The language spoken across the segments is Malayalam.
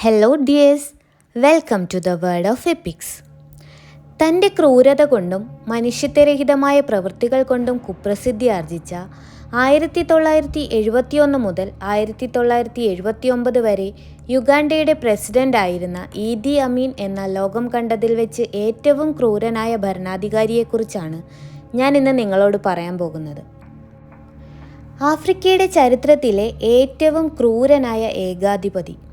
Hello dears welcome to the world of epics തന്റെ ക്രൂരത കൊണ്ടും മനുഷ്യത്വരഹിതമായ പ്രവൃത്തികൾ കൊണ്ടും കുപ്രസിദ്ധി ആർജിച്ച ആയിരത്തി തൊള്ളായിരത്തി എഴുപത്തിയൊന്ന് മുതൽ ആയിരത്തി തൊള്ളായിരത്തി എഴുപത്തിയൊമ്പത് വരെ യുഗാണ്ടയുടെ പ്രസിഡന്റ് ആയിരുന്ന ഈദി അമീൻ എന്ന ലോകം കണ്ടതിൽ വെച്ച് ഏറ്റവും ക്രൂരനായ ഭരണാധികാരിയെക്കുറിച്ചാണ് ഞാൻ ഇന്ന് നിങ്ങളോട് പറയാൻ പോകുന്നത്. ആഫ്രിക്കയുടെ ചരിത്രത്തിലെ ഏറ്റവും ക്രൂരനായ ഏകാധിപതി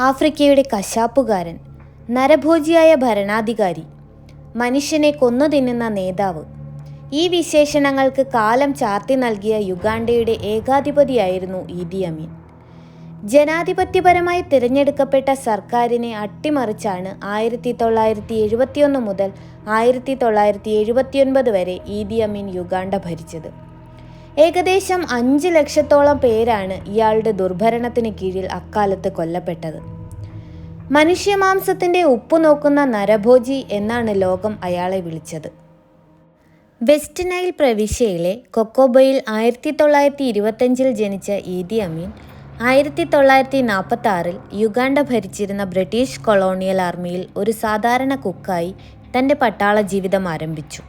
ആഫ്രിക്കയുടെ കശാപ്പുകാരൻ നരഭോജിയായ ഭരണാധികാരി മനുഷ്യനെ കൊന്നു തിന്നുന്ന നേതാവ്. ഈ വിശേഷണങ്ങൾക്ക് കാലം ചാർത്തി നൽകിയ യുഗാണ്ടയുടെ ഏകാധിപതിയായിരുന്നു ഈദി അമീൻ. ജനാധിപത്യപരമായി തിരഞ്ഞെടുക്കപ്പെട്ട സർക്കാരിനെ അട്ടിമറിച്ചാണ് ആയിരത്തി തൊള്ളായിരത്തി എഴുപത്തിയൊന്ന് മുതൽ ആയിരത്തി തൊള്ളായിരത്തി എഴുപത്തിയൊൻപത് വരെ ഈദി അമീൻ യുഗാണ്ട ഭരിച്ചത്. ഏകദേശം അഞ്ച് ലക്ഷത്തോളം പേരാണ് ഇയാളുടെ ദുർഭരണത്തിന് കീഴിൽ അക്കാലത്ത് കൊല്ലപ്പെട്ടത്. മനുഷ്യമാംസത്തിന്റെ ഉപ്പു നോക്കുന്ന നരഭോജി എന്നാണ് ലോകം അയാളെ വിളിച്ചത്. വെസ്റ്റ് നൈൽ പ്രവിശ്യയിലെ കൊക്കോബയിൽ ആയിരത്തി തൊള്ളായിരത്തി ഇരുപത്തഞ്ചിൽ ജനിച്ച ഈദി അമീൻ ആയിരത്തി തൊള്ളായിരത്തി നാൽപ്പത്തി ആറിൽ യുഗാണ്ട ഭരിച്ചിരുന്ന ബ്രിട്ടീഷ് കൊളോണിയൽ ആർമിയിൽ ഒരു സാധാരണ കുക്കായി തന്റെ പട്ടാള ജീവിതം ആരംഭിച്ചു.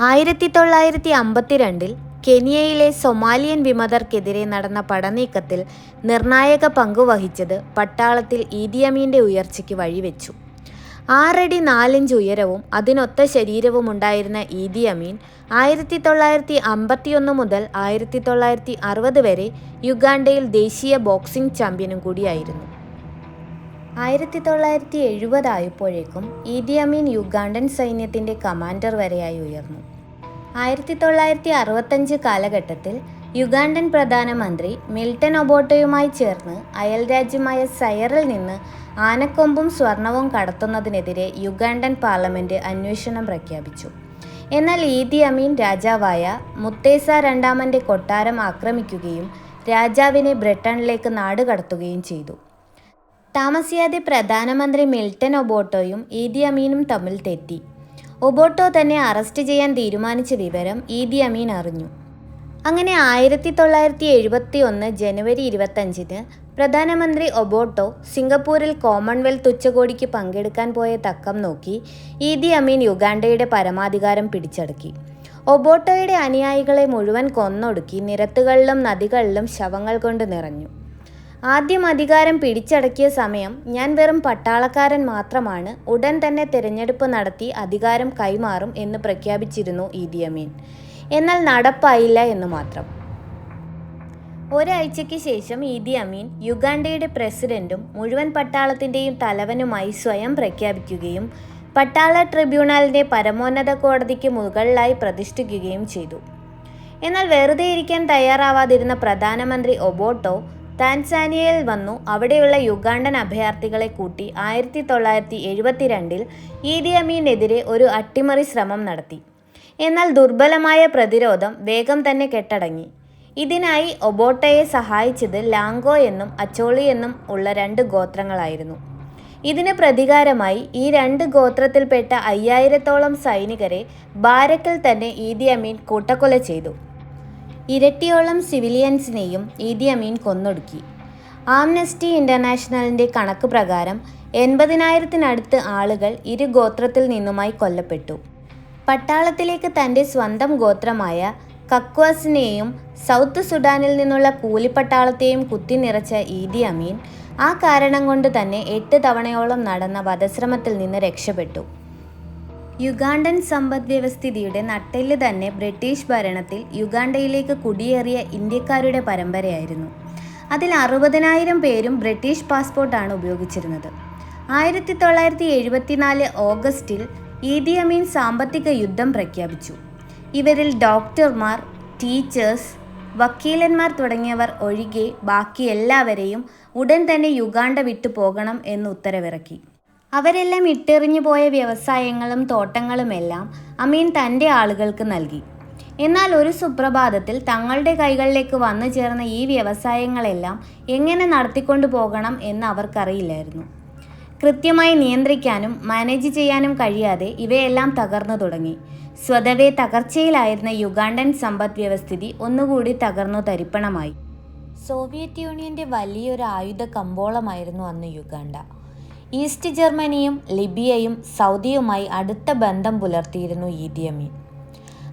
ആയിരത്തി തൊള്ളായിരത്തി അമ്പത്തിരണ്ടിൽ കെനിയയിലെ സൊമാലിയൻ വിമതർക്കെതിരെ നടന്ന പടനീക്കത്തിൽ നിർണായക പങ്കുവഹിച്ചത് പട്ടാളത്തിൽ ഈദിയമീന്റെ ഉയർച്ചയ്ക്ക് വഴിവെച്ചു. ആറടി നാലിഞ്ച് ഉയരവും അതിനൊത്ത ശരീരവും ഉണ്ടായിരുന്ന ഈദി അമീൻ ആയിരത്തി തൊള്ളായിരത്തി അമ്പത്തിയൊന്ന് മുതൽ ആയിരത്തി തൊള്ളായിരത്തി അറുപത് വരെ യുഗാണ്ടയിൽ ദേശീയ ബോക്സിംഗ് ചാമ്പ്യനും കൂടിയായിരുന്നു. ആയിരത്തി തൊള്ളായിരത്തി എഴുപതായപ്പോഴേക്കും ഈദി അമീൻ യുഗാണ്ടൻ സൈന്യത്തിന്റെ കമാൻഡർ വരെയായി ഉയർന്നു. ആയിരത്തി തൊള്ളായിരത്തി അറുപത്തഞ്ച് കാലഘട്ടത്തിൽ യുഗാണ്ടൻ പ്രധാനമന്ത്രി മിൽട്ടൺ ഒബോട്ടോയുമായി ചേർന്ന് അയൽ രാജ്യമായ സയറിൽ നിന്ന് ആനക്കൊമ്പും സ്വർണവും കടത്തുന്നതിനെതിരെ യുഗാണ്ടൻ പാർലമെന്റ് അന്വേഷണം പ്രഖ്യാപിച്ചു. എന്നാൽ ഈദി അമീൻ രാജാവായ മുത്തേസ രണ്ടാമന്റെ കൊട്ടാരം ആക്രമിക്കുകയും രാജാവിനെ ബ്രിട്ടനിലേക്ക് നാടുകടത്തുകയും ചെയ്തു. താമസിയാതെ പ്രധാനമന്ത്രി മിൽട്ടൺ ഒബോട്ടോയും ഈദി അമീനും തമ്മിൽ തെറ്റി. ഒബോട്ടോ തന്നെ അറസ്റ്റ് ചെയ്യാൻ തീരുമാനിച്ച വിവരം ഈദി അമീൻ അറിഞ്ഞു. അങ്ങനെ ആയിരത്തി തൊള്ളായിരത്തി എഴുപത്തി ഒന്ന് ജനുവരി ഇരുപത്തഞ്ചിന് പ്രധാനമന്ത്രി ഒബോട്ടോ സിംഗപ്പൂരിൽ കോമൺവെൽത്ത് ഉച്ചകോടിക്ക് പങ്കെടുക്കാൻ പോയ തക്കം നോക്കി ഈദി അമീൻ യുഗാണ്ടയുടെ പരമാധികാരം പിടിച്ചടക്കി. ഒബോട്ടോയുടെ അനുയായികളെ മുഴുവൻ കൊന്നൊടുക്കി നിരത്തുകളിലും നദികളിലും ശവങ്ങൾ കൊണ്ട് നിറഞ്ഞു. ആദ്യം അധികാരം പിടിച്ചടക്കിയ സമയം ഞാൻ വെറും പട്ടാളക്കാരൻ മാത്രമാണ്. ഉടൻ തന്നെ തിരഞ്ഞെടുപ്പ് നടത്തി അധികാരം കൈമാറും എന്ന് പ്രഖ്യാപിച്ചിരുന്നു ഈദി അമീൻ എന്നാൽ നടപ്പായില്ല എന്ന് മാത്രം. ഒരാഴ്ചയ്ക്ക് ശേഷം ഈദി അമീൻ യുഗാണ്ടയുടെ പ്രസിഡന്റും മുഴുവൻ പട്ടാളത്തിന്റെയും തലവനുമായി സ്വയം പ്രഖ്യാപിക്കുകയും പട്ടാള ട്രിബ്യൂണലിന്റെ പരമോന്നത കോടതിക്ക് മുകളിലായി പ്രതിഷ്ഠിക്കുകയും ചെയ്തു. എന്നാൽ വെറുതെ ഇരിക്കാൻ തയ്യാറാവാതിരുന്ന പ്രധാനമന്ത്രി ഒബോട്ടോ താൻസാനിയയിൽ വന്നു. അവിടെയുള്ള യുഗാണ്ടൻ അഭയാർത്ഥികളെ കൂട്ടി ആയിരത്തി തൊള്ളായിരത്തി എഴുപത്തിരണ്ടിൽ ഈദിയമീനെതിരെ ഒരു അട്ടിമറി ശ്രമം നടത്തി. എന്നാൽ ദുർബലമായ പ്രതിരോധം വേഗം തന്നെ കെട്ടടങ്ങി. ഇതിനായി ഒബോട്ടയെ സഹായിച്ചത് ലാംഗോ എന്നും അച്ചോളി എന്നും ഉള്ള രണ്ട് ഗോത്രങ്ങളായിരുന്നു. ഇതിന് പ്രതികാരമായി ഈ രണ്ട് ഗോത്രത്തിൽപ്പെട്ട അയ്യായിരത്തോളം സൈനികരെ ബാരക്കിൽ തന്നെ ഈദി അമീൻ കൂട്ടക്കൊല ചെയ്തു. ഇരട്ടിയോളം സിവിലിയൻസിനെയും ഈദി അമീൻ കൊന്നൊടുക്കി. ആംനസ്റ്റി ഇന്റർനാഷണലിന്റെ കണക്ക് പ്രകാരം എൺപതിനായിരത്തിനടുത്ത് ആളുകൾ ഇരു ഗോത്രത്തിൽ നിന്നുമായി കൊല്ലപ്പെട്ടു. പട്ടാളത്തിലേക്ക് തന്റെ സ്വന്തം ഗോത്രമായ കക്വാസിനെയും സൗത്ത് സുഡാനിൽ നിന്നുള്ള കൂലിപ്പട്ടാളത്തെയും കുത്തിനിറച്ച ഈദി അമീൻ ആ കാരണം കൊണ്ട് തന്നെ എട്ട് തവണയോളം നടന്ന വധശ്രമത്തിൽ നിന്ന് രക്ഷപ്പെട്ടു. യുഗാണ്ടൻ സമ്പദ് വ്യവസ്ഥിതിയുടെ നട്ടെല്ല് തന്നെ ബ്രിട്ടീഷ് ഭരണത്തിൽ യുഗാണ്ടയിലേക്ക് കുടിയേറിയ ഇന്ത്യക്കാരുടെ പരമ്പരയായിരുന്നു. അതിൽ അറുപതിനായിരം പേരും ബ്രിട്ടീഷ് പാസ്പോർട്ടാണ് ഉപയോഗിച്ചിരുന്നത്. ആയിരത്തി തൊള്ളായിരത്തി എഴുപത്തിനാല് ഓഗസ്റ്റിൽ ഈദിയമീൻ സാമ്പത്തിക യുദ്ധം പ്രഖ്യാപിച്ചു. ഇവരിൽ ഡോക്ടർമാർ ടീച്ചേഴ്സ് വക്കീലന്മാർ തുടങ്ങിയവർ ഒഴികെ ബാക്കി എല്ലാവരെയും ഉടൻ തന്നെ യുഗാണ്ട വിട്ടു പോകണം എന്ന് ഉത്തരവിറക്കി. അവരെല്ലാം ഇട്ടെറിഞ്ഞു പോയ വ്യവസായങ്ങളും തോട്ടങ്ങളുമെല്ലാം അമീൻ തന്റെ ആളുകൾക്ക് നൽകി. എന്നാൽ ഒരു സുപ്രഭാതത്തിൽ തങ്ങളുടെ കൈകളിലേക്ക് വന്നു ചേർന്ന ഈ വ്യവസായങ്ങളെല്ലാം എങ്ങനെ നടത്തിക്കൊണ്ടു പോകണം എന്ന് അവർക്കറിയില്ലായിരുന്നു. കൃത്യമായി നിയന്ത്രിക്കാനും മാനേജ് ചെയ്യാനും കഴിയാതെ ഇവയെല്ലാം തകർന്നു തുടങ്ങി. സ്വതവേ തകർച്ചയിലായിരുന്ന യുഗാണ്ടൻ സമ്പദ് വ്യവസ്ഥിതി ഒന്നുകൂടി തകർന്നു തരിപ്പണമായി. സോവിയറ്റ് യൂണിയന്റെ വലിയൊരു ആയുധ കമ്പോളമായിരുന്നു അന്ന് യുഗാണ്ട. ഈസ്റ്റ് ജർമ്മനിയും ലിബിയയും സൗദിയുമായി അടുത്ത ബന്ധം പുലർത്തിയിരുന്നു ഈദി അമീൻ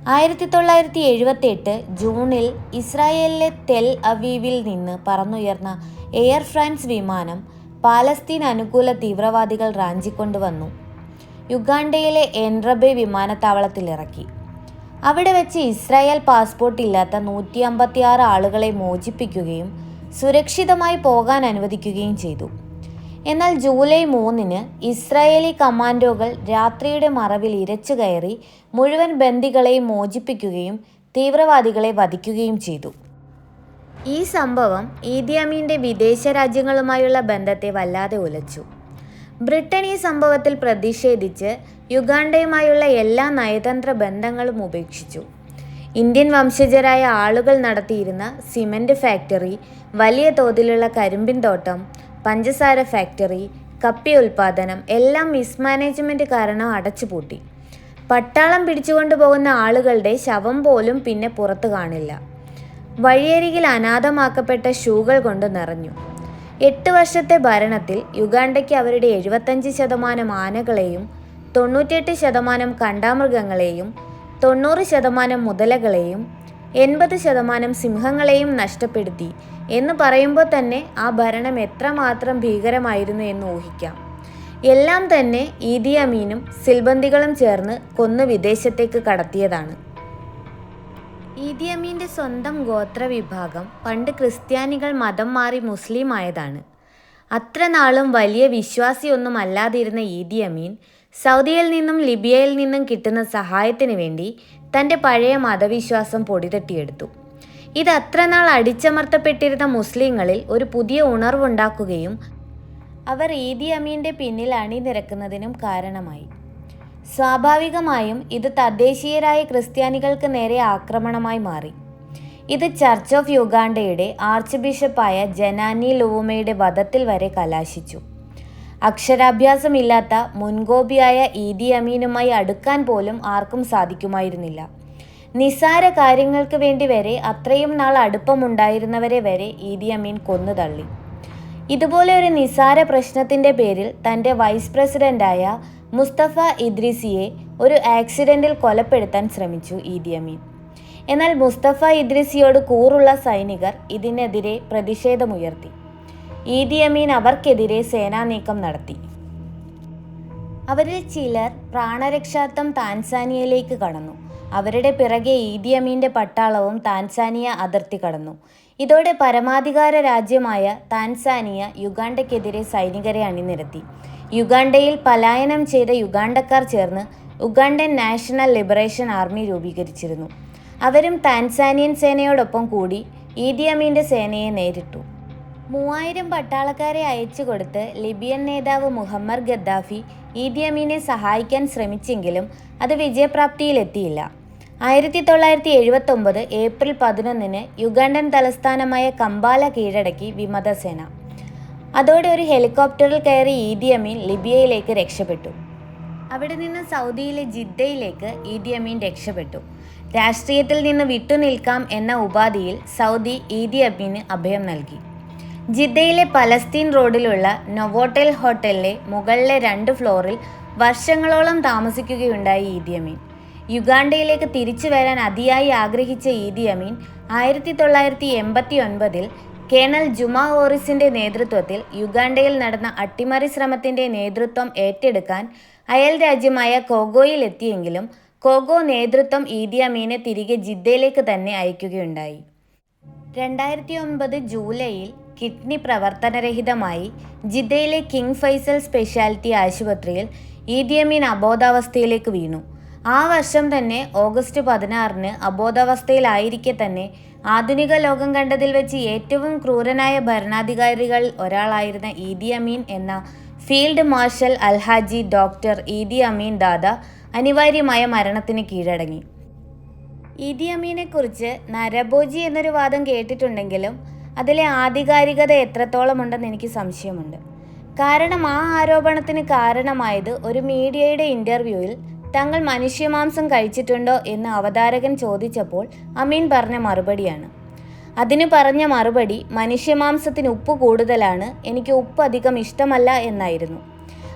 ആയിരത്തി തൊള്ളായിരത്തി എഴുപത്തി എട്ട് ജൂണിൽ ഇസ്രായേലിലെ തെൽ അവീവിൽ നിന്ന് പറന്നുയർന്ന എയർ ഫ്രാൻസ് വിമാനം പാലസ്തീൻ അനുകൂല തീവ്രവാദികൾ റാഞ്ചിക്കൊണ്ടുവന്നു. യുഗാണ്ടയിലെ എൻറബെ വിമാനത്താവളത്തിൽ ഇറക്കി. അവിടെ വെച്ച് ഇസ്രായേൽ പാസ്പോർട്ട് ഇല്ലാത്ത നൂറ്റി അമ്പത്തിയാറ് ആളുകളെ മോചിപ്പിക്കുകയും സുരക്ഷിതമായി പോകാൻ അനുവദിക്കുകയും ചെയ്തു. എന്നാൽ ജൂലൈ മൂന്നിന് ഇസ്രായേലി കമാൻഡോകൾ രാത്രിയുടെ മറവിൽ ഇരച്ചു കയറി മുഴുവൻ ബന്ദികളെയും മോചിപ്പിക്കുകയും തീവ്രവാദികളെ വധിക്കുകയും ചെയ്തു. ഈ സംഭവം ഈദിയമീന്റെ വിദേശ രാജ്യങ്ങളുമായുള്ള ബന്ധത്തെ വല്ലാതെ ഉലച്ചു. ബ്രിട്ടൻ ഈ സംഭവത്തിൽ പ്രതിഷേധിച്ച് യുഗാണ്ടയുമായുള്ള എല്ലാ നയതന്ത്ര ബന്ധങ്ങളും ഉപേക്ഷിച്ചു. ഇന്ത്യൻ വംശജരായ ആളുകൾ നടത്തിയിരുന്ന സിമന്റ് ഫാക്ടറി വലിയ തോതിലുള്ള കരിമ്പിൻ തോട്ടം പഞ്ചസാര ഫാക്ടറി കപ്പി ഉൽപ്പാദനം എല്ലാം മിസ്മാനേജ്മെന്റ് കാരണം അടച്ചുപൂട്ടി. പട്ടാളം പിടിച്ചുകൊണ്ടു പോകുന്ന ആളുകളുടെ ശവം പോലും പിന്നെ പുറത്തു കാണില്ല. വഴിയരികിൽ അനാഥമാക്കപ്പെട്ട ഷൂകൾ കൊണ്ട് നിറഞ്ഞു. എട്ട് വർഷത്തെ ഭരണത്തിൽ യുഗാണ്ടയ്ക്ക് അവരുടെ എഴുപത്തഞ്ച് ശതമാനം ആനകളെയും തൊണ്ണൂറ്റിയെട്ട് ശതമാനം കണ്ടാമൃഗങ്ങളെയും തൊണ്ണൂറ് ശതമാനം മുതലകളെയും എൺപത് ശതമാനം സിംഹങ്ങളെയും നഷ്ടപ്പെടുത്തി എന്ന് പറയുമ്പോൾ തന്നെ ആ ഭരണം എത്രമാത്രം ഭീകരമായിരുന്നു എന്ന് ഊഹിക്കാം. എല്ലാം തന്നെ ഈദി അമീനും സിൽബന്ദികളും ചേർന്ന് കൊന്നു വിദേശത്തേക്ക് കടത്തിയതാണ്. ഈദി അമീന്റെ സ്വന്തം ഗോത്ര വിഭാഗം പണ്ട് ക്രിസ്ത്യാനികൾ മതം മാറി മുസ്ലിം ആയതാണ്. അത്ര നാളും വലിയ വിശ്വാസിയൊന്നും അല്ലാതിരുന്ന ഈദി അമീൻ സൗദിയിൽ നിന്നും ലിബിയയിൽ നിന്നും കിട്ടുന്ന സഹായത്തിന് വേണ്ടി തന്റെ പഴയ മതവിശ്വാസം പൊടിതട്ടിയെടുത്തു. ഇത് അത്രനാൾ അടിച്ചമർത്തപ്പെട്ടിരുന്ന മുസ്ലിങ്ങളിൽ ഒരു പുതിയ ഉണർവുണ്ടാക്കുകയും അവർ ഈദി അമീന്റെ പിന്നിൽ അണിനിരക്കുന്നതിനും കാരണമായി. സ്വാഭാവികമായും ഇത് തദ്ദേശീയരായ ക്രിസ്ത്യാനികൾക്ക് നേരെ ആക്രമണമായി മാറി. ഇത് ചർച്ച് ഓഫ് യുഗാണ്ടയുടെ ആർച്ച് ബിഷപ്പായ ജനാനി ലുവുമയുടെ വധത്തിൽ വരെ കലാശിച്ചു. അക്ഷരാഭ്യാസമില്ലാത്ത മുൻകോപിയായ ഈദി അമീനുമായി അടുക്കാൻ പോലും ആർക്കും സാധിക്കുമായിരുന്നില്ല. നിസാര കാര്യങ്ങൾക്ക് വേണ്ടി വരെ അത്രയും നാൾ അടുപ്പമുണ്ടായിരുന്നവരെ വരെ ഈദി അമീൻ കൊന്നു തള്ളി. ഇതുപോലെ ഒരു നിസാര പ്രശ്നത്തിന്റെ പേരിൽ തന്റെ വൈസ് പ്രസിഡന്റായ മുസ്തഫ ഇദ്രിസിയെ ഒരു ആക്സിഡന്റിൽ കൊലപ്പെടുത്താൻ ശ്രമിച്ചു ഈദി അമീൻ. എന്നാൽ മുസ്തഫ ഇദ്രിസിയോട് കൂറുള്ള സൈനികർ ഇതിനെതിരെ പ്രതിഷേധമുയർത്തി. ഈദി അമീൻ അവർക്കെതിരെ സേനാനീക്കം നടത്തി. അവരിൽ ചിലർ പ്രാണരക്ഷാർത്ഥം താൻസാനിയയിലേക്ക് കടന്നു. അവരുടെ പിറകെ ഈദി അമീന്റെ പട്ടാളവും താൻസാനിയ അതിർത്തി കടന്നു. ഇതോടെ പരമാധികാര രാജ്യമായ താൻസാനിയ യുഗാണ്ടയ്ക്കെതിരെ സൈനികരെ അണിനിരത്തി. യുഗാണ്ടയിൽ പലായനം ചെയ്ത യുഗാണ്ടക്കാർ ചേർന്ന് ഉഗാണ്ടൻ നാഷണൽ ലിബറേഷൻ ആർമി രൂപീകരിച്ചിരുന്നു. അവരും താൻസാനിയൻ സേനയോടൊപ്പം കൂടി ഈദി അമീന്റെ സേനയെ നേരിട്ടു. മൂവായിരം പട്ടാളക്കാരെ അയച്ചു കൊടുത്ത് ലിബിയൻ നേതാവ് മുഹമ്മദ് ഗദ്ദാഫി ഈദിയമീനെ സഹായിക്കാൻ ശ്രമിച്ചെങ്കിലും അത് വിജയപ്രാപ്തിയിലെത്തിയില്ല. ആയിരത്തി തൊള്ളായിരത്തി എഴുപത്തൊമ്പത് ഏപ്രിൽ പതിനൊന്നിന് യുഗാണ്ടൻ തലസ്ഥാനമായ കമ്പാല കീഴടക്കി വിമതസേന. അതോടെ ഒരു ഹെലികോപ്റ്ററിൽ കയറി ഈദിയമീൻ ലിബിയയിലേക്ക് രക്ഷപ്പെട്ടു. അവിടെ നിന്ന് സൗദിയിലെ ജിദ്ദയിലേക്ക് ഈദിയമീൻ രക്ഷപ്പെട്ടു. രാഷ്ട്രീയത്തിൽ നിന്ന് വിട്ടുനിൽക്കാം എന്ന ഉപാധിയിൽ സൗദി ഈദിയമീന് അഭയം നൽകി. ജിദ്ദയിലെ പലസ്തീൻ റോഡിലുള്ള നൊവോട്ടൽ ഹോട്ടലിലെ മുകളിലെ രണ്ട് ഫ്ലോറിൽ വർഷങ്ങളോളം താമസിക്കുകയുണ്ടായി ഈദി അമീൻ യുഗാണ്ടയിലേക്ക് തിരിച്ചു വരാൻ അതിയായി ആഗ്രഹിച്ച ഈദി അമീൻ ആയിരത്തി തൊള്ളായിരത്തി എൺപത്തി ഒൻപതിൽ കേണൽ ജുമാ ഓറിസിന്റെ നേതൃത്വത്തിൽ യുഗാണ്ടയിൽ നടന്ന അട്ടിമറി ശ്രമത്തിന്റെ നേതൃത്വം ഏറ്റെടുക്കാൻ അയൽ രാജ്യമായ കോഗോയിൽ എത്തിയെങ്കിലും കോഗോ നേതൃത്വം ഈദി അമീനെ തിരികെ ജിദ്ദയിലേക്ക് തന്നെ അയക്കുകയുണ്ടായി. രണ്ടായിരത്തി ഒൻപത് ജൂലൈയിൽ കിഡ്നി പ്രവർത്തനരഹിതമായി ജിദ്ദയിലെ കിങ് ഫൈസൽ സ്പെഷ്യാലിറ്റി ആശുപത്രിയിൽ ഈദി അമീൻ അബോധാവസ്ഥയിലേക്ക് വീണു. ആ വർഷം തന്നെ ഓഗസ്റ്റ് പതിനാറിന് അബോധാവസ്ഥയിലായിരിക്കെ തന്നെ ആധുനിക ലോകം കണ്ടതിൽ വെച്ച് ഏറ്റവും ക്രൂരനായ ഭരണാധികാരികൾ ഒരാളായിരുന്ന ഈദി അമീൻ എന്ന field marshal Alhaji doctor Idi Amin Dada അനിവാര്യമായ മരണത്തിന് കീഴടങ്ങി. ഈദി അമീനെക്കുറിച്ച് നരഭോജി എന്നൊരു വാദം കേട്ടിട്ടുണ്ടെങ്കിലും അതിലെ ആധികാരികത എത്രത്തോളം ഉണ്ടെന്ന് എനിക്ക് സംശയമുണ്ട്. കാരണം ആ ആരോപണത്തിന് കാരണമായത് ഒരു മീഡിയയുടെ ഇന്റർവ്യൂവിൽ തങ്ങൾ മനുഷ്യമാംസം കഴിച്ചിട്ടുണ്ടോ എന്ന് അവതാരകൻ ചോദിച്ചപ്പോൾ അമീൻ പറഞ്ഞ മറുപടിയാണ്. അതിന് പറഞ്ഞ മറുപടി മനുഷ്യമാംസത്തിന് ഉപ്പ് കൂടുതലാണ് എനിക്ക് ഉപ്പ് അധികം ഇഷ്ടമല്ല എന്നായിരുന്നു.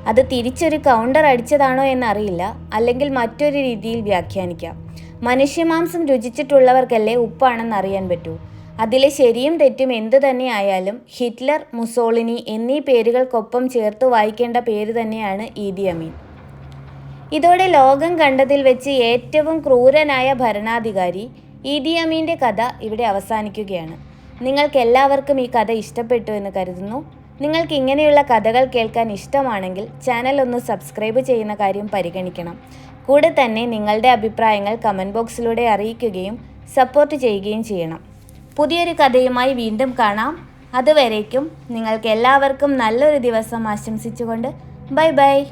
അത് തിരിച്ചൊരു കൗണ്ടർ അടിച്ചതാണോ എന്നറിയില്ല അല്ലെങ്കിൽ മറ്റൊരു രീതിയിൽ വ്യാഖ്യാനിക്കാം. മനുഷ്യമാംസം രുചിച്ചിട്ടുള്ളവർക്കല്ലേ ഉപ്പാണെന്ന് അറിയാൻ പറ്റൂ. അതിലെ ശരിയും തെറ്റും എന്തു തന്നെയായാലും ഹിറ്റ്ലർ മുസോളിനി എന്നീ പേരുകൾക്കൊപ്പം ചേർത്ത് വായിക്കേണ്ട പേര് തന്നെയാണ് ഈദി അമീൻ. ഇതോടെ ലോകം കണ്ടതിൽ വെച്ച് ഏറ്റവും ക്രൂരനായ ഭരണാധികാരി ഈദി അമീന്റെ കഥ ഇവിടെ അവസാനിക്കുകയാണ്. നിങ്ങൾക്ക് എല്ലാവർക്കും ഈ കഥ ഇഷ്ടപ്പെട്ടു എന്ന് കരുതുന്നു. നിങ്ങൾക്ക് ഇങ്ങനെയുള്ള കഥകൾ കേൾക്കാൻ ഇഷ്ടമാണെങ്കിൽ ചാനൽ ഒന്ന് സബ്സ്ക്രൈബ് ചെയ്യുന്ന കാര്യം പരിഗണിക്കണം. കൂടെ തന്നെ നിങ്ങളുടെ അഭിപ്രായങ്ങൾ കമന്റ് ബോക്സിലൂടെ അറിയിക്കുകയും സപ്പോർട്ട് ചെയ്യുകയും ചെയ്യണം. പുതിയൊരു കഥയുമായി വീണ്ടും കാണാം. അതുവരേക്കും നിങ്ങൾക്ക് എല്ലാവർക്കും നല്ലൊരു ദിവസം ആശംസിച്ചുകൊണ്ട് ബൈ ബൈ.